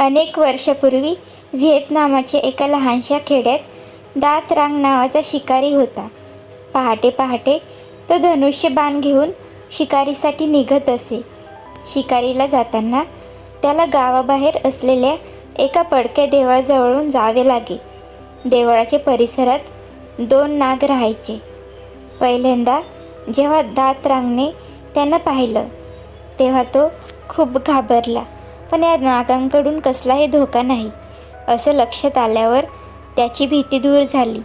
अनेक वर्षापूर्वी व्हिएतनामाच्या एका लहानशा खेड्यात दात रांग नावाचा शिकारी होता. पहाटे पहाटे तो धनुष्य बाण घेऊन शिकारीसाठी निघत असे. शिकारीला जाताना त्याला गावाबाहेर असलेल्या एका पडक्या देवळाजवळून जावे लागे. देवळाच्या परिसरात दोन नाग राहायचे. पहिल्यांदा जेव्हा दात रांगणे त्यांना पाहिलं तेव्हा तो खूप घाबरला. पण या नागांकडून कसलाही धोका नाही असं लक्षात आल्यावर त्याची भीती दूर झाली.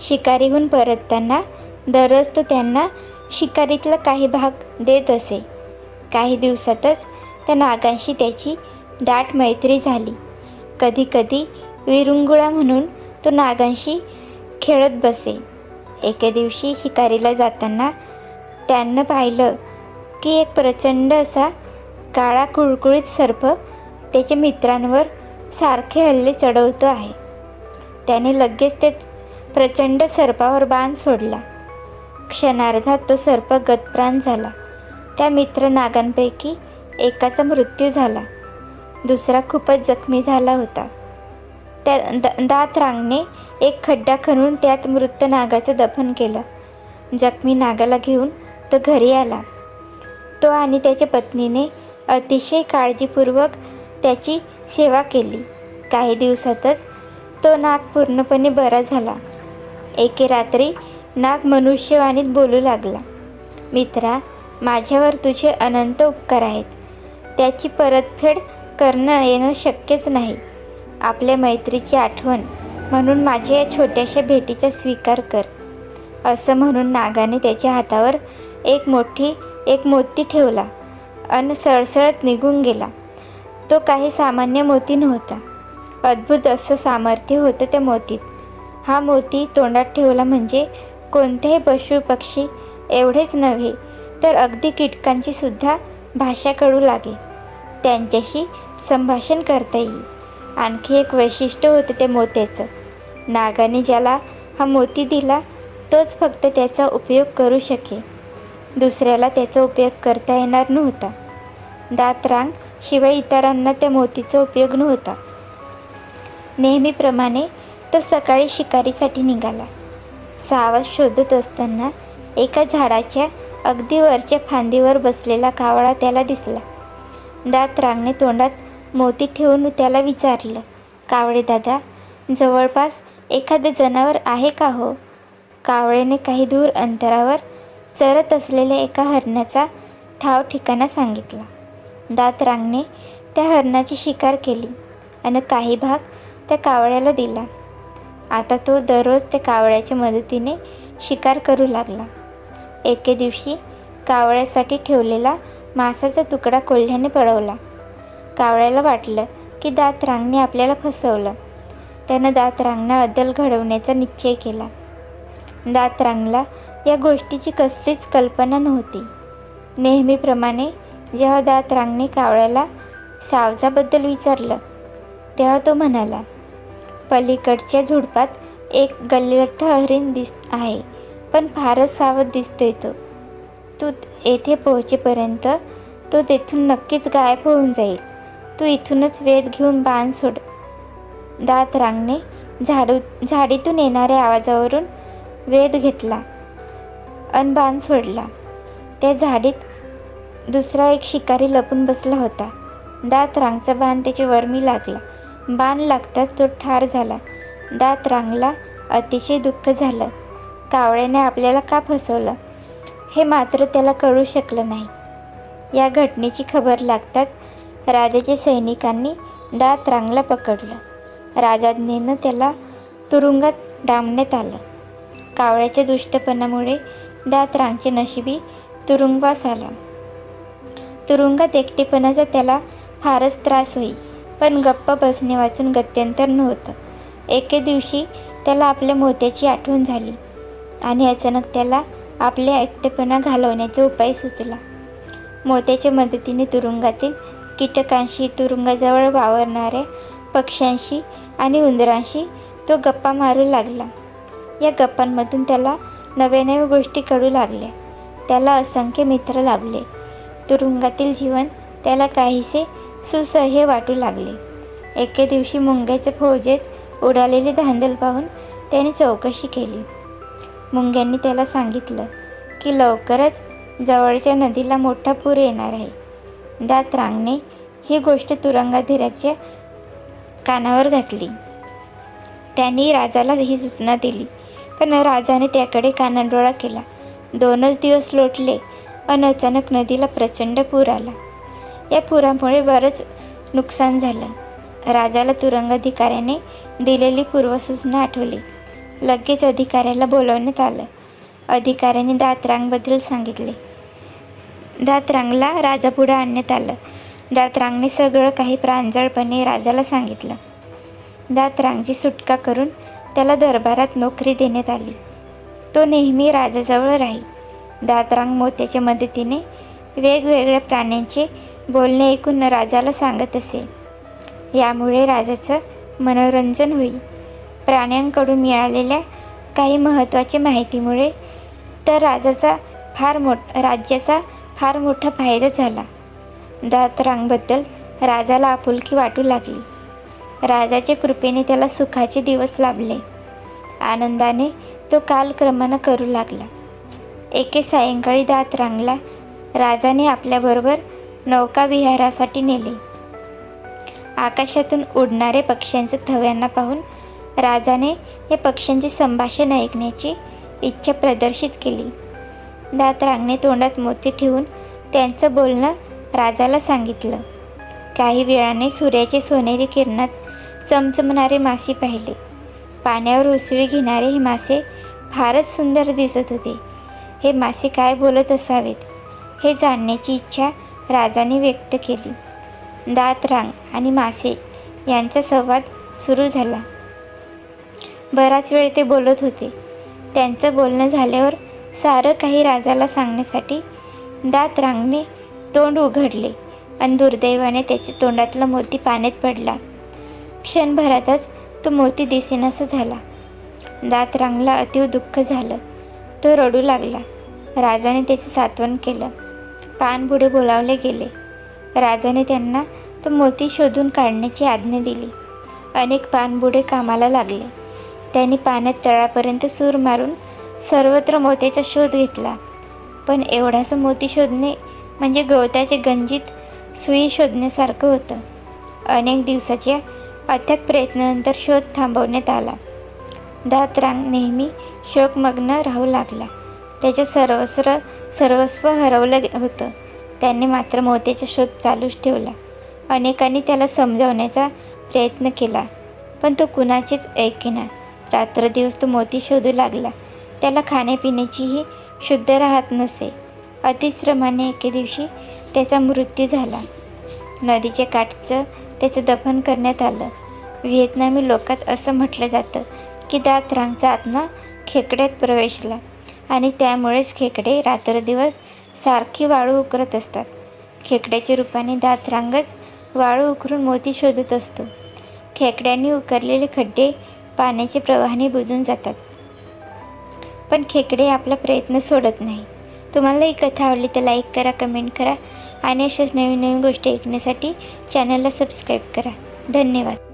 शिकारीहून परतताना दररोज तो त्यांना शिकारीतला काही भाग देत असे. काही दिवसातच त्या नागांशी त्याची दाट मैत्री झाली. कधीकधी विरुंगुळा म्हणून तो नागांशी खेळत बसे. एके दिवशी शिकारीला जाताना त्यानं पाहिलं की एक प्रचंड असा काळा कुळकुळीत सर्प त्याच्या मित्रांवर सारखे हल्ले चढवतो आहे. त्याने लगेच ते प्रचंड सर्पावर बाण सोडला. क्षणार्धात तो सर्प गतप्राण झाला. त्या मित्र नागांपैकी एकाचा मृत्यू झाला. दुसरा खूपच जखमी झाला होता. त्या द दात रांगणे एक खड्डा खणून त्यात मृत नागाचं दफन केलं. जखमी नागाला घेऊन तो घरी आला. तो आणि त्याच्या पत्नीने अतिशय काळजीपूर्वक त्याची सेवा केली. काही दिवसातच तो नाग पूर्णपणे बरा झाला. एके रात्री नाग मनुष्यवाणीत बोलू लागला मित्रा माझ्यावर तुझे अनंत उपकार आहेत. त्याची परतफेड करणं येणं शक्यच नाही. आपल्या मैत्रीची आठवण म्हणून माझ्या या छोट्याशा भेटीचा स्वीकार कर. असं म्हणून नागाने त्याच्या हातावर एक मोठी एक मोती ठेवला. अन सळसळत निघून गेला. तो काही सामान्य मोती नव्हता. अद्भुत असं सामर्थ्य होतं त्या मोतीत. हा मोती तोंडात ठेवला म्हणजे कोणतेही पशु पक्षी एवढेच नव्हे तर अगदी कीटकांची सुद्धा भाषा कळू लागे. त्यांच्याशी संभाषण करता येईल. आणखी एक वैशिष्ट्य होतं त्या मोत्याचं. नागाने ज्याला हा मोती दिला तोच फक्त त्याचा उपयोग करू शके दुसऱ्याला त्याचा उपयोग करता येणार नव्हता. दातरांग शिवाय इतरांना त्या मोतीचा उपयोग नव्हता. नेहमीप्रमाणे तो सकाळी शिकारीसाठी निघाला. सावज शोधत असताना एका झाडाच्या अगदी वरच्या फांदीवर बसलेला कावळा त्याला दिसला. दात रांगणे तोंडात मोती ठेवून त्याला विचारलं कावळे दादा जवळपास एखादं जनावर आहे का हो कावळेने काही दूर अंतरावर चरत असलेल्या एका हरणाचा ठाव ठिकाणा सांगितला. दात रांगणे त्या हरणाची शिकार केली आणि काही भाग त्या कावळ्याला दिला. आता तो दररोज त्या कावळ्याच्या मदतीने शिकार करू लागला. एके दिवशी कावळ्यासाठी ठेवलेला मांसाचा तुकडा कोल्ह्याने पळवला कावळ्याला वाटलं की दात रांगणे आपल्याला फसवलं. त्यानं दात रांगणा अद्दल घडवण्याचा निश्चय केला. दात रांगला या गोष्टीची कसलीच कल्पना नव्हती. नेहमीप्रमाणे जेव्हा दात रांगणे कावळ्याला सावजाबद्दल विचारलं तेव्हा तो म्हणाला पलीकडच्या झुडपात एक गल्लठ हरिण दिस आहे पण फारच सावध दिसतोय तो. तू येथे पोहोचेपर्यंत तो तेथून नक्कीच गायब होऊन जाईल. तू इथूनच वेध घेऊन बाण सोड. दात रांगणे झाडू झाडीतून येणाऱ्या आवाजावरून वेध घेतला अन बाण सोडला. त्या झाडीत दुसरा एक शिकारी लपून बसला होता. दात रांगचा बाण त्याच्या वर्मी लागला. बाण लागताच तो ठार झाला. दात रांगला अतिशय दुःख झालं. कावळ्याने आपल्याला का फसवलं? हे मात्र त्याला कळू शकलं नाही. या घटनेची खबर लागताच राजाच्या सैनिकांनी दात रांगला पकडलं. राजाज्ञेनं त्याला तुरुंगात डांबण्यात आलं. कावळ्याच्या दुष्टपणामुळे दात रांगचे नशिबी तुरुंगवास आला. तुरुंगात एकटेपणाचा त्याला फारच त्रास होई. पण गप्प बसणे वाचून गत्यंतर नव्हतं. एके दिवशी त्याला आपल्या मोत्याची आठवण झाली आणि अचानक त्याला आपल्या एकटेपणा घालवण्याचा उपाय सुचला. मोत्याच्या मदतीने तुरुंगातील कीटकांशी तुरुंगाजवळ वावरणाऱ्या पक्ष्यांशी आणि उंदरांशी तो गप्पा मारू लागला. या गप्पांमधून त्याला नव्या नव्या गोष्टी कळू लागल्या. त्याला असंख्य मित्र लाभले. तुरुंगातील जीवन त्याला काहीसे सुसह्य वाटू लागले. एके दिवशी मुंग्याच्या फौजेत उडालेले धांदल पाहून त्याने चौकशी केली. मुंग्यांनी त्याला सांगितलं की लवकरच जवळच्या नदीला मोठा पूर येणार आहे. दात रांगणे ही गोष्ट तुरंगाधीराच्या कानावर घातली. त्यांनी राजाला ही सूचना दिली. पण राजाने त्याकडे कानाडोळा केला. दोनच दिवस लोटले. अन अचानक नदीला प्रचंड पूर आला. या पुरामुळे बरंच नुकसान झालं. राजाला तुरंगाधिकाऱ्याने दिलेली पूर्वसूचना आठवली. लगेच अधिकाऱ्याला बोलवण्यात आलं. अधिकाऱ्याने दातरांगबद्दल सांगितले. दातरांगला राजापुढं आणण्यात आलं. दातरांगने सगळं काही प्रांजळपणे राजाला सांगितलं. दातरांगची सुटका करून त्याला दरबारात नोकरी देण्यात आली. तो नेहमी राजाजवळ राही दातरांग मोत्याच्या मदतीने वेगवेगळ्या प्राण्यांचे बोलणे ऐकून राजाला सांगत असे. यामुळे राजाचं मनोरंजन होईल. प्राण्यांकडून मिळालेल्या काही महत्त्वाच्या माहितीमुळे तर राजाचा फार मोठ राज्याचा फार मोठा फायदा झाला. दातरांगबद्दल राजाला आपुलकी वाटू लागली. राजाच्या कृपेने त्याला सुखाचे दिवस लाभले. आनंदाने तो कालक्रमानं करू लागला. एके सायंकाळी दात रांगला. राजाने आपल्याबरोबर नौकाविहारासाठी नेले. आकाशातून उडणारे पक्ष्यांचे थव्यांना पाहून राजाने हे पक्ष्यांचे संभाषण ऐकण्याची इच्छा प्रदर्शित केली. दात रांगणे तोंडात मोती ठेवून त्यांचं बोलणं राजाला सांगितलं. काही वेळाने सूर्याचे सोनेरी किरणात चमचमणारे मासे पाहिले. पाण्यावर उसळी घेणारे हे मासे फारच सुंदर दिसत होते. हे मासे काय बोलत असावेत? हे जाणण्याची इच्छा राजाने व्यक्त केली. दात रांग आणि मासे यांचा संवाद सुरू झाला. बराच वेळ ते बोलत होते. त्यांचं बोलणं झाल्यावर सारं काही राजाला सांगण्यासाठी दात रांगने तोंड उघडले आणि दुर्दैवाने त्याच्या तोंडातला मोती पाण्यात पडला. क्षणभरातच तो मोती दिसेनासा झाला. दात रांगला अतीव दुःख झालं. तो रडू लागला. राजाने त्याचे सात्वन केलं. पानबुडे बोलावले गेले. राजाने त्यांना तो मोती शोधून काढण्याची आज्ञा दिली. अनेक पानबुडे कामाला लागले. त्यांनी पाण्यात तळापर्यंत सूर मारून सर्वत्र मोत्याचा शोध घेतला. पण एवढासा मोती शोधणे म्हणजे गवताचे गंजित सुई शोधण्यासारखं होतं. अनेक दिवसाच्या अथक प्रयत्नानंतर शोध थांबवण्यात आला. दातरांग नेहमी शोकमग्न राहू लागला. त्याचे सर्वस्व सर्वस्व हरवलं होतं. त्यांनी मात्र मोत्याचा शोध चालूच ठेवला. अनेकांनी त्याला समजावण्याचा प्रयत्न केला पण तो कुणाचेच ऐकेना. रात्रदिवस तो मोती शोधू लागला. त्याला खाण्यापिण्याचीही शुद्ध राहत नसे. अतिश्रमाने एके दिवशी त्याचा मृत्यू झाला. नदीच्या काठचं त्याचं दफन करण्यात आलं. व्हिएतनामी लोकात असं म्हटलं जातं की दात रांगचा आत्मा खेकड्यात प्रवेशला आणि त्यामुळेच खेकडे रात्रदिवस सारखी वाळू उकरत असतात. खेकड्याच्या रूपाने दात रांगच वाळू उकरून मोती शोधत असतो. खेकड्यांनी उकरलेले खड्डे पाण्याच्या प्रवाहाने बुजून जातात. पण खेकडे आपला प्रयत्न सोडत नाही. तुम्हाला ही कथा आवडली तर लाईक करा कमेंट करा आणि अशाच नवीन नवीन गोष्टी ऐकण्यासाठी चॅनलला सबस्क्राईब करा. धन्यवाद.